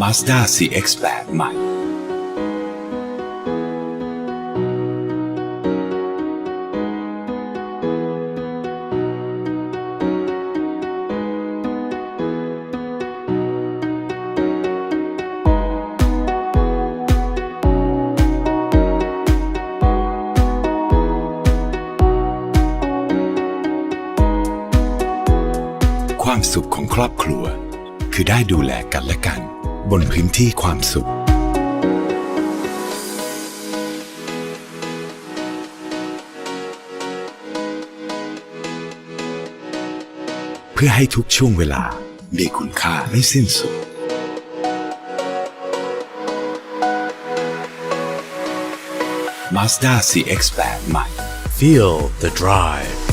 Mazda CX-8 ใหม่ ความสุขของครอบครัว คือได้ดูแลกันและกัน บนพื้นที่ความสุข เพื่อให้ทุกช่วงเวลามีคุณค่าไม่สิ้นสุด Mazda CX-8 ใหม่ Feel the drive